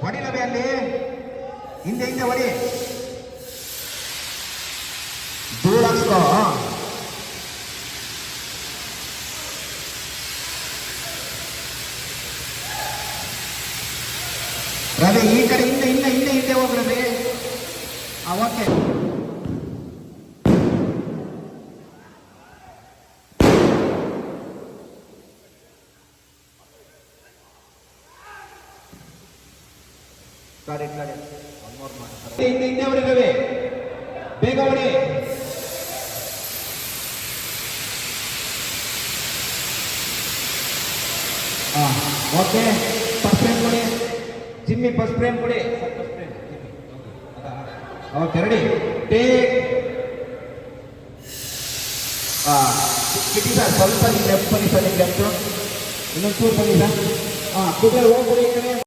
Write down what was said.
ಹೊಡಿಲವೇ ಅಲ್ಲಿ. ಹಿಂದೆ ಹಿಂದೆ ಹೊಡಿ. ದೂರ ಹಾಕ್ಸ್ಕೋ. ರವಿ, ಈ ಕಡೆ ಹಿಂದೆ ಹಿಂದೆ ಹಿಂದೆ ಹಿಂದೆ ಹೋಗ್ರಿ ಆ ಓಕೆ ಹಿಂದೆ ಹಿಂದೆ ಹೊಡಿ ಬೇಗ ಹೊಡಿ. ಹಾ ಓಕೆ ಫಸ್ಟ್ ಫ್ರೇಮ್ ಕೊಡಿ. ಜಿಮ್ಮಿ ಫಸ್ಟ್ ಫ್ರೇಮ್ ಕೊಡಿ. Okay ready take Kitty sir ಸ್ವಲ್ಪ ನಿಮ್ಮ ಲೆಫ್ಟ್ ಬನ್ನಿ ಸರ್ ನಿಮ್ಮ ಲೆಫ್ಟ್ ಇನ್ನೊಂದು ಚೂರು ಬನ್ನಿ ಸರ್. ಹಾಂ ಕೂಡಲೇ ಹೋಗ್ಬಿಡಿ ಈ ಕಡೆ.